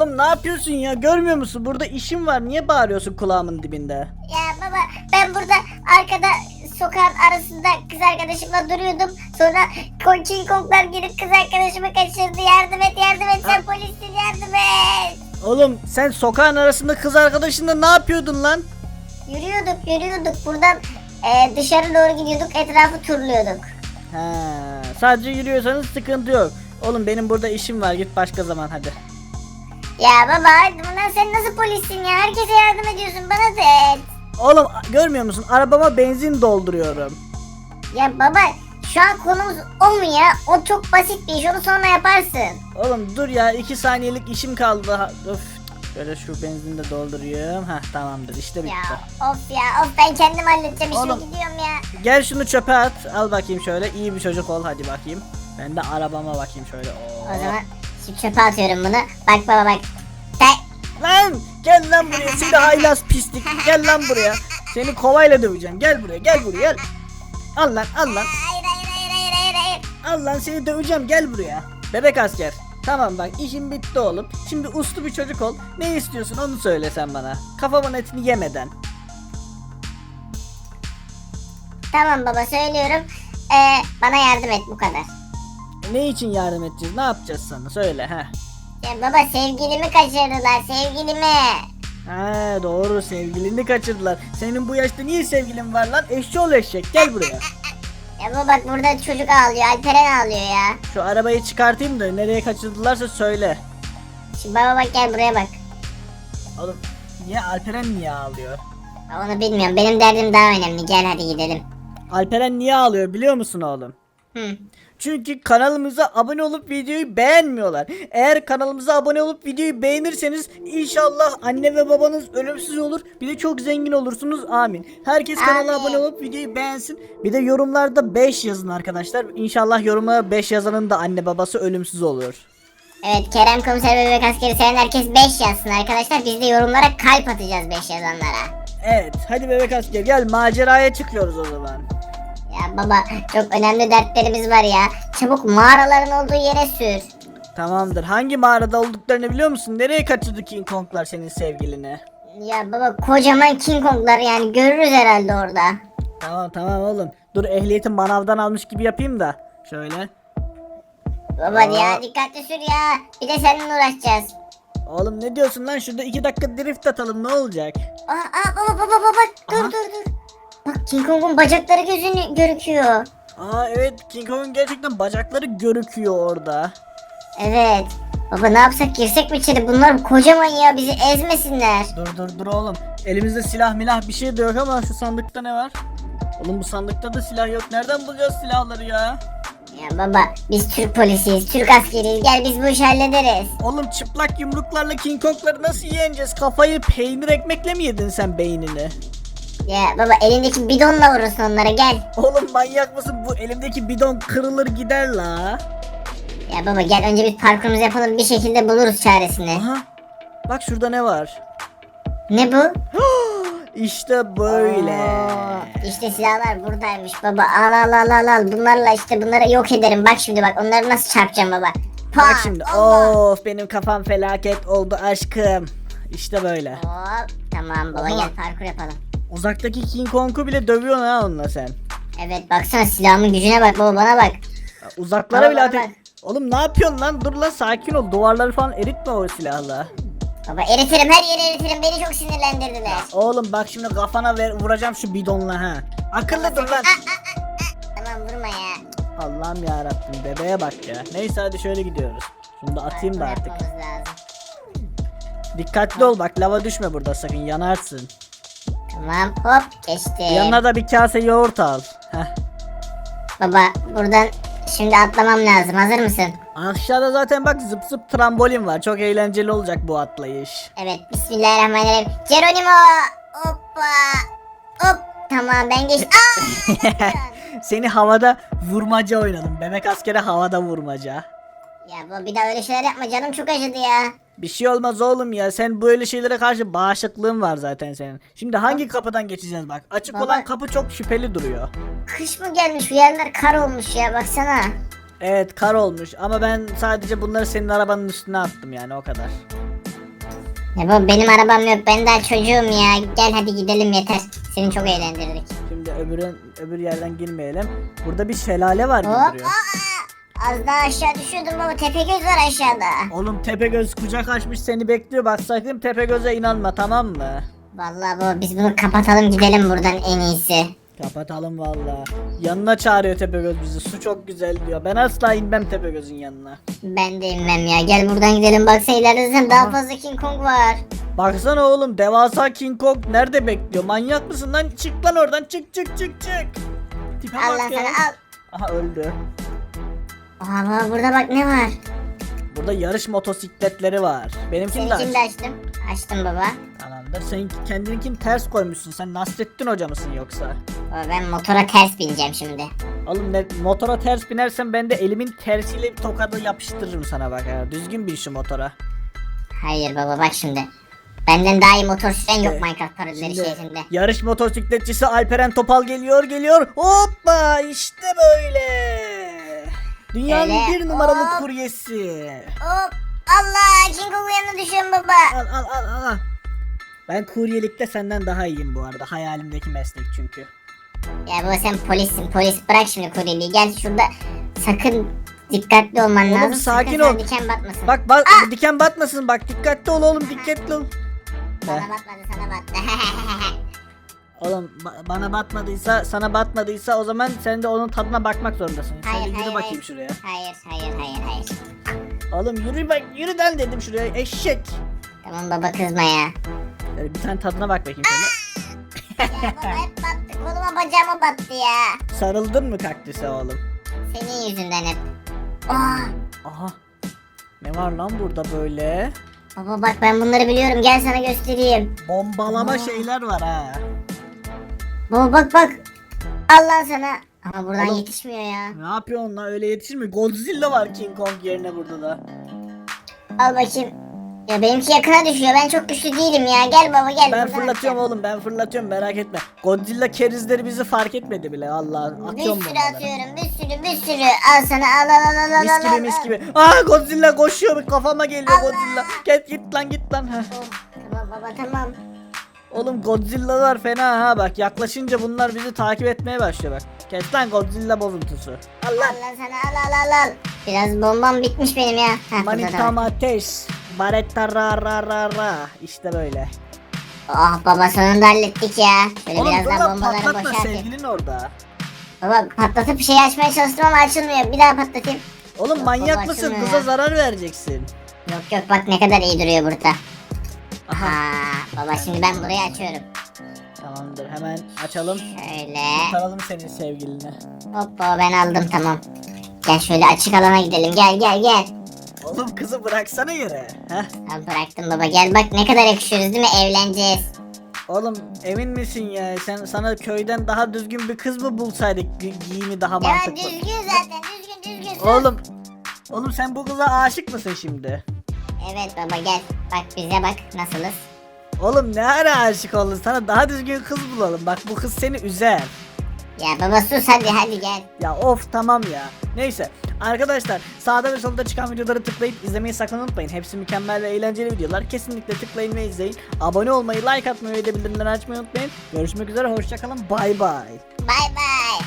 Oğlum ne yapıyorsun ya? Görmüyor musun? Burada işim var. Niye bağırıyorsun kulağımın dibinde? Ya baba ben burada arkada sokağın arasında kız arkadaşımla duruyordum. Sonra King Kong'lar gelip kız arkadaşımı kaçırdı. Yardım et yardım et sen polissin yardım et. Oğlum sen sokağın arasında kız arkadaşınla ne yapıyordun lan? Yürüyorduk yürüyorduk buradan e, dışarı doğru gidiyorduk etrafı turluyorduk. He, sadece yürüyorsanız sıkıntı yok. Oğlum benim burada işim var. Git başka zaman hadi. Ya baba bundan sen nasıl polissin ya? Herkese yardım ediyorsun bana da et. Oğlum görmüyor musun? Arabama benzin dolduruyorum. Ya baba şu an konumuz o mu ya? O çok basit bir iş onu sonra yaparsın. Oğlum dur ya 2 saniyelik işim kaldı daha. Öf. Şöyle şu benzini de doldurayım. Heh tamamdır işte bitti. Ya of ya of ben kendim halledeceğim Oğlum. gidiyorum ya. Gel şunu çöpe at. Al bakayım şöyle. İyi bir çocuk ol hadi bakayım. Ben de arabama bakayım şöyle. Oo. O zaman çöpe atıyorum bunu. Bak baba bak. Sen... Lan gel lan buraya seni haylaz pislik. Gel lan buraya. Seni kovayla döveceğim. Gel buraya gel buraya gel. Al lan al lan. Hayır hayır hayır hayır hayır hayır. Al lan seni döveceğim gel buraya. Bebek asker. Tamam bak işim bitti oğlum. Şimdi uslu bir çocuk ol. Ne istiyorsun onu söyle sen bana. Kafamın etini yemeden. Tamam baba söylüyorum. Ee, bana yardım et bu kadar. Ne için yardım edeceğiz? Ne yapacağız sana? Söyle ha. Ya baba sevgilimi kaçırdılar sevgilimi. Ha doğru sevgilini kaçırdılar. Senin bu yaşta niye sevgilin var lan? Eşşoğlu eşek gel buraya. Ya baba bak burada çocuk ağlıyor Alperen ağlıyor ya. Şu arabayı çıkartayım da nereye kaçırdılarsa söyle. Şimdi baba bak gel buraya bak. Oğlum niye Alperen niye ağlıyor? Onu bilmiyorum benim derdim daha önemli gel hadi gidelim. Alperen niye ağlıyor biliyor musun oğlum? Hı. Çünkü kanalımıza abone olup videoyu beğenmiyorlar. Eğer kanalımıza abone olup videoyu beğenirseniz inşallah anne ve babanız ölümsüz olur. Bir de çok zengin olursunuz. Amin. Herkes kanala Amin. abone olup videoyu beğensin. Bir de yorumlarda 5 yazın arkadaşlar. İnşallah yoruma 5 yazanın da anne babası ölümsüz olur. Evet Kerem Komiser Bebek Askeri seven herkes 5 yazsın arkadaşlar. Biz de yorumlara kalp atacağız 5 yazanlara. Evet hadi bebek asker gel maceraya çıkıyoruz o zaman. Ya baba çok önemli dertlerimiz var ya. Çabuk mağaraların olduğu yere sür. Tamamdır. Hangi mağarada olduklarını biliyor musun? Nereye kaçırdı King Kong'lar senin sevgilini? Ya baba kocaman King Kong'lar yani görürüz herhalde orada. Tamam tamam oğlum. Dur ehliyeti manavdan almış gibi yapayım da. Şöyle. Baba Aa. ya dikkatli sür ya. Bir de seninle uğraşacağız. Oğlum ne diyorsun lan? Şurada iki dakika drift atalım ne olacak? Aa, aa baba baba baba dur Aha. dur dur. Bak King Kong'un bacakları gözünü görüküyor. Aa evet King Kong'un gerçekten bacakları görüküyor orada. Evet. Baba ne yapsak girsek mi içeri? Bunlar kocaman ya bizi ezmesinler. Dur dur dur oğlum. Elimizde silah milah bir şey de yok ama şu sandıkta ne var? Oğlum bu sandıkta da silah yok. Nereden bulacağız silahları ya? Ya baba biz Türk polisiyiz, Türk askeriyiz. Gel biz bu işi hallederiz. Oğlum çıplak yumruklarla King Kong'ları nasıl yeneceğiz? Kafayı peynir ekmekle mi yedin sen beynini? Ya baba elindeki bidonla vurursun onlara gel. Oğlum manyak mısın? Bu elimdeki bidon kırılır gider la. Ya baba gel önce bir parkurumuzu yapalım bir şekilde buluruz çaresini. Aha. Bak şurada ne var? Ne bu? İşte böyle. Aa, İşte silahlar buradaymış baba. Al al al al al. Bunlarla işte bunları yok ederim. Bak şimdi bak onları nasıl çarpacağım baba. Bak Pat, şimdi. Allah. Of benim kafam felaket oldu aşkım. İşte böyle. Hop tamam baba Aha. gel parkur yapalım. Uzaktaki King Kong'u bile dövüyorsun ha onunla sen. Evet baksana silahımın gücüne bak baba bana bak. Uzaklara Bana bile ateş... bak. Oğlum ne yapıyorsun lan? Dur lan sakin ol. Duvarları falan eritme o silahla. Baba eritirim her yeri eritirim beni çok sinirlendirdiler. Oğlum bak şimdi kafana ver, vuracağım şu bidonla ha. Akıllı dur lan. Tamam vurma ya. Allah'ım ya Rabbim bebeğe bak ya. Neyse hadi şöyle gidiyoruz. Şunu da atayım da artık. Dikkatli ol bak lava düşme burada sakın yanarsın. Tamam hop geçti. Yanına da bir kase yoğurt al. Heh. Baba buradan şimdi atlamam lazım hazır mısın? Aşağıda zaten bak zıp zıp trambolin var. Çok eğlenceli olacak bu atlayış. Evet bismillahirrahmanirrahim. Geronimo hoppa hop tamam ben geçtim. Aa! Seni havada vurmaca oynadım. Bebek askere havada vurmaca. Ya baba bir daha öyle şeyler yapma canım çok acıdı ya. Bir şey olmaz oğlum ya. Sen böyle şeylere karşı bağışıklığın var zaten senin. Şimdi hangi kapıdan geçeceğiz bak. Açık Baba- olan kapı çok şüpheli duruyor. Kış mı gelmiş bu yerler kar olmuş ya baksana. Evet kar olmuş ama ben sadece bunları senin arabanın üstüne attım yani o kadar. Ya baba benim arabam yok ben daha çocuğum ya. Gel hadi gidelim yeter. Seni çok eğlendirdik. Şimdi öbürün öbür yerden girmeyelim. Burada bir şelale var gibi Hop. duruyor. Aa, az daha aşağı düşüyordum baba. Tepegöz var aşağıda. Oğlum Tepegöz kucak açmış seni bekliyor. Bak sakın Tepegöz'e inanma tamam mı? Vallahi baba biz bunu kapatalım gidelim buradan en iyisi. Kapatalım valla. Yanına çağırıyor Tepegöz bizi. Su çok güzel diyor. Ben asla inmem Tepegöz'ün yanına. Ben de inmem ya. Gel buradan gidelim. Baksana ileride zaten daha fazla King Kong var. Baksana oğlum devasa King Kong nerede bekliyor? Manyak mısın lan? Çık lan oradan çık çık çık çık. Tipe Allah bak ya. sana al. Aha öldü. Baba burada bak ne var. Burada yarış motosikletleri var. Benimkini de Seninkini de aç. açtım. Açtım baba. Tamamdır. Sen kendininkini ters koymuşsun. Sen Nasrettin hoca mısın yoksa? Baba ben motora ters bineceğim şimdi. Oğlum ne, motora ters binersen ben de elimin tersiyle bir tokadı yapıştırırım sana bak ha. Düzgün bin şu motora. Hayır baba bak şimdi. Benden daha iyi motor süren yok Ee, Minecraft parodileri Şimdi yarış motosikletçisi Alperen Topal geliyor geliyor. Hoppa işte böyle. Dünyanın Şöyle, bir numaralı hop. kuryesi. Hop. Allah King Kong'un yanına düşüyorum baba. Al al al al. Ben kuryelikte senden daha iyiyim bu arada. Hayalimdeki meslek çünkü. Ya baba sen polissin polis bırak şimdi kuryeliği gel şurada sakın dikkatli olman Oğlum, lazım. sakin sakın ol. diken batmasın. Bak bak diken batmasın bak dikkatli ol oğlum dikkatli ol. Sana batmadı sana battı. Oğlum ba- bana batmadıysa sana batmadıysa o zaman sen de onun tadına bakmak zorundasın. Hayır, Şöyle yürü hayır, bakayım hayır. şuraya. hayır hayır hayır hayır. Oğlum yürü bak yürüden dedim şuraya eşek. Tamam baba kızma ya. Şöyle bir tane tadına bak bakayım şöyle. ya baba hep battı koluma bacağıma battı ya. Sarıldın mı kaktüse oğlum? Senin yüzünden hep. Aa, Aha. Ne var lan burada böyle? baba bak ben bunları biliyorum gel sana göstereyim. Bombalama Aa. şeyler var ha. Baba bak bak. Allah sana. Ama buradan Oğlum. yetişmiyor ya. Ne yapıyorsun lan öyle yetişir? Godzilla var King Kong yerine burada da. Al bakayım. Ya benimki yakına düşüyor. Ben çok güçlü değilim ya. Gel baba gel. Ben fırlatıyorum atacağım. oğlum ben fırlatıyorum merak etme. Godzilla kerizleri bizi fark etmedi bile Allah Bir atıyorum sürü bombaları. atıyorum. Bir sürü bir sürü. Al sana al al al al al. Mis al, gibi al, mis al. gibi. Aa Godzilla koşuyor kafama geliyor Allah. Godzilla. Git git lan git lan. Heh. Oh, tamam baba tamam. Oğlum Godzilla'lar fena ha bak yaklaşınca bunlar bizi takip etmeye başlıyor bak. Kes lan Godzilla bozuntusu. Allah Allah sana al al al al. Biraz bombam bitmiş benim ya. Heh, burada da Manitam var. ateş. Baretta ra ra ra ra. İşte böyle. Oh baba sonunda hallettik ya. Oğlum biraz dur daha lan bombaları patlatma boşaltayım. sevgilin orada. Baba patlatıp bir şey açmaya çalıştım ama açılmıyor. Bir daha patlatayım. Oğlum Yok, manyak baba, mısın? açılmıyor Kıza ya. zarar vereceksin. Yok yok bak ne kadar iyi duruyor burada. Aha. Aa, baba şimdi ben burayı açıyorum. Tamamdır hemen açalım. Şöyle. Kurtaralım senin sevgilini. Hoppa ben aldım tamam. Gel şöyle açık alana gidelim. Gel gel gel. Oğlum kızı bıraksana yere. Heh. Al bıraktım baba gel bak ne kadar yakışıyoruz değil mi? Evleneceğiz. Oğlum emin misin ya? Sen sana köyden daha düzgün bir kız mı bulsaydık gi- giyimi daha Ya mantıklı? düzgün zaten düzgün düzgün. Oğlum Oğlum sen bu kıza aşık mısın şimdi? Evet baba gel. Bak bize bak nasılız. Oğlum ne ara aşık oldun? Sana daha düzgün kız bulalım. Bak bu kız seni üzer. Ya baba sus hadi hadi gel. Ya of tamam ya. Neyse arkadaşlar sağda ve solda çıkan videoları tıklayıp izlemeyi sakın unutmayın. Hepsi mükemmel ve eğlenceli videolar. Kesinlikle tıklayın ve izleyin. Abone olmayı, like atmayı ve de bildirimleri açmayı unutmayın. Görüşmek üzere hoşçakalın. Bay bay. Bay bay.